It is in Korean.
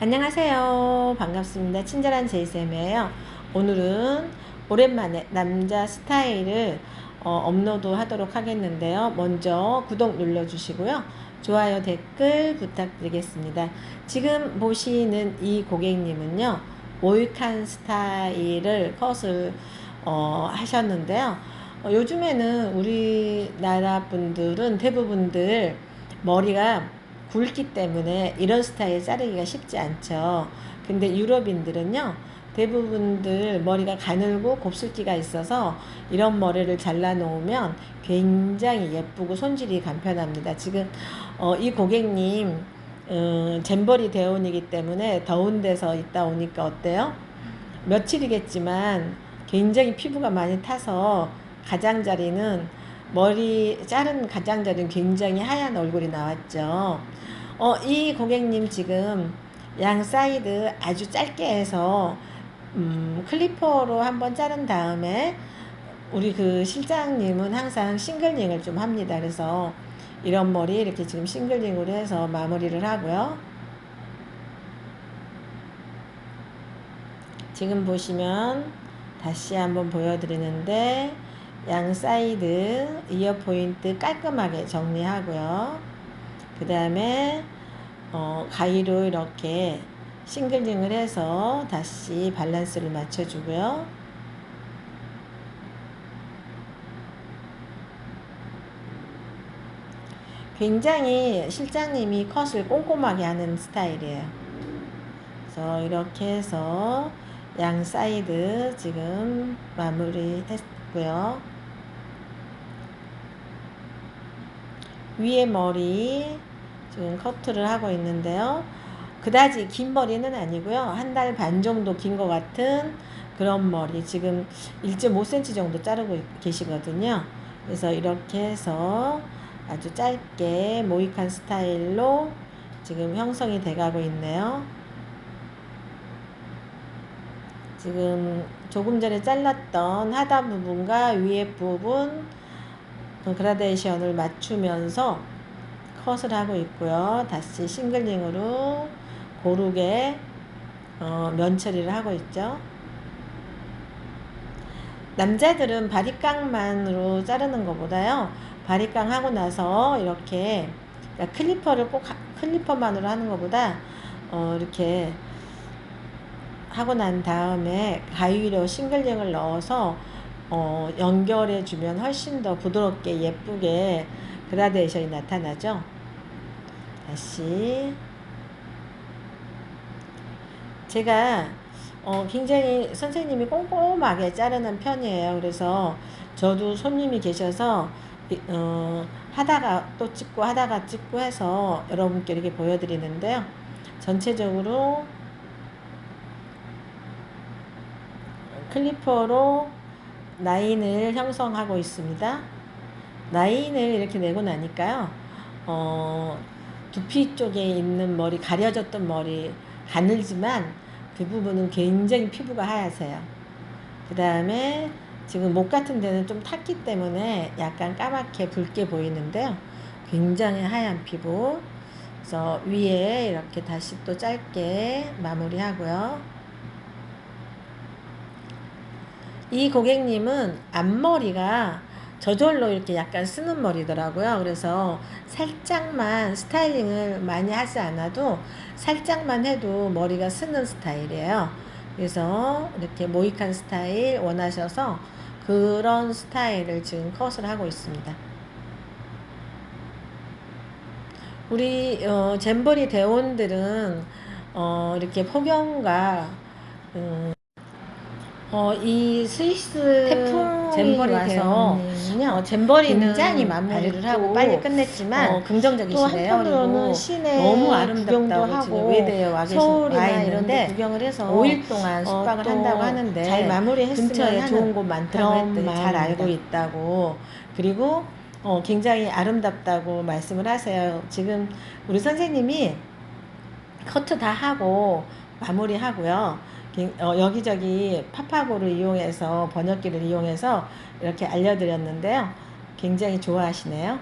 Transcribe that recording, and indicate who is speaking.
Speaker 1: 안녕하세요. 반갑습니다. 친절한 제이쌤이에요. 오늘은 오랜만에 남자 스타일을 어, 업로드 하도록 하겠는데요. 먼저 구독 눌러주시고요. 좋아요, 댓글 부탁드리겠습니다. 지금 보시는 이 고객님은요. 모이칸 스타일을 컷을 어, 하셨는데요. 어, 요즘에는 우리나라 분들은 대부분들 머리가 굵기 때문에 이런 스타일 자르기가 쉽지 않죠. 근데 유럽인들은요, 대부분들 머리가 가늘고 곱슬기가 있어서 이런 머리를 잘라 놓으면 굉장히 예쁘고 손질이 간편합니다. 지금 어, 이 고객님 음, 잼버리 대원이기 때문에 더운 데서 있다 오니까 어때요? 며칠이겠지만 굉장히 피부가 많이 타서 가장자리는 머리 자른 가장자리는 굉장히 하얀 얼굴이 나왔죠. 어, 이 고객님 지금 양 사이드 아주 짧게 해서 음, 클리퍼로 한번 자른 다음에 우리 그 실장님은 항상 싱글링을 좀 합니다. 그래서 이런 머리 이렇게 지금 싱글링으로 해서 마무리를 하고요. 지금 보시면 다시 한번 보여드리는데 양 사이드 이어 포인트 깔끔하게 정리하고요. 그 다음에 어, 가위로 이렇게 싱글링을 해서 다시 밸런스를 맞춰주고요. 굉장히 실장님이 컷을 꼼꼼하게 하는 스타일이에요. 그래서 이렇게 해서 양 사이드 지금 마무리 했고요. 위에 머리 지금 커트를 하고 있는데요. 그다지 긴 머리는 아니고요. 한 달 반 정도 긴 것 같은 그런 머리 지금 1.5cm 정도 자르고 계시거든요. 그래서 이렇게 해서 아주 짧게 모이칸 스타일로 지금 형성이 돼가고 있네요. 지금 조금 전에 잘랐던 하단 부분과 위에 부분 그 그라데이션을 맞추면서 컷을 하고 있고요. 다시 싱글링으로 고르게 어, 면 처리를 하고 있죠. 남자들은 바리깡만으로 자르는 것보다요. 바리깡 하고 나서 이렇게 그러니까 클리퍼를 꼭 클리퍼만으로 하는 것보다 어, 이렇게 하고 난 다음에 가위로 싱글링을 넣어서 어, 연결해 주면 훨씬 더 부드럽게 예쁘게 그라데이션이 나타나죠. 다시 제가 어, 굉장히 선생님이 꼼꼼하게 자르는 편이에요. 그래서 저도 손님이 계셔서 어, 하다가 또 찍고 하다가 찍고 해서 여러분께 이렇게 보여드리는데요. 전체적으로 클리퍼로 라인을 형성하고 있습니다. 라인을 이렇게 내고 나니까요. 어, 두피 쪽에 있는 머리, 가려졌던 머리, 가늘지만 그 부분은 굉장히 피부가 하얗세요. 그 다음에 지금 목 같은 데는 좀 탔기 때문에 약간 까맣게 붉게 보이는데요. 굉장히 하얀 피부. 그래서 위에 이렇게 다시 또 짧게 마무리하고요. 이 고객님은 앞머리가 저절로 이렇게 약간 쓰는 머리더라고요. 그래서 살짝만 스타일링을 많이 하지 않아도 살짝만 해도 머리가 쓰는 스타일이에요. 그래서 이렇게 모이칸 스타일 원하셔서 그런 스타일을 지금 컷을 하고 있습니다. 우리 어, 잼버리 대원들은 어, 이렇게 폭염과 음, 어, 이 스위스
Speaker 2: 태풍이
Speaker 1: 잼버리
Speaker 2: 와서
Speaker 1: 대원은요, 어, 잼버리는
Speaker 2: 굉장히
Speaker 1: 마무리를 하고 빨리 끝냈지만, 어,
Speaker 2: 또
Speaker 1: 긍정적이시네요.
Speaker 2: 한편으로는
Speaker 1: 그리고
Speaker 2: 시내
Speaker 1: 너무
Speaker 2: 구경도
Speaker 1: 아름답다고
Speaker 2: 하고
Speaker 1: 외대에 와 계신
Speaker 2: 서울이나
Speaker 1: 와
Speaker 2: 이런 데 구경을 해서
Speaker 1: 5일 동안
Speaker 2: 어,
Speaker 1: 숙박을
Speaker 2: 또
Speaker 1: 한다고 하는데
Speaker 2: 잘 마무리했으면
Speaker 1: 근처에 좋은 곳 많다고 했더니 잘. 알고 있다고 그리고 어, 굉장히 아름답다고 말씀을 하세요. 지금 우리 선생님이 커트 다 하고 마무리하고요. 어, 여기저기 파파고를 이용해서 번역기를 이용해서 이렇게 알려드렸는데요. 굉장히 좋아하시네요.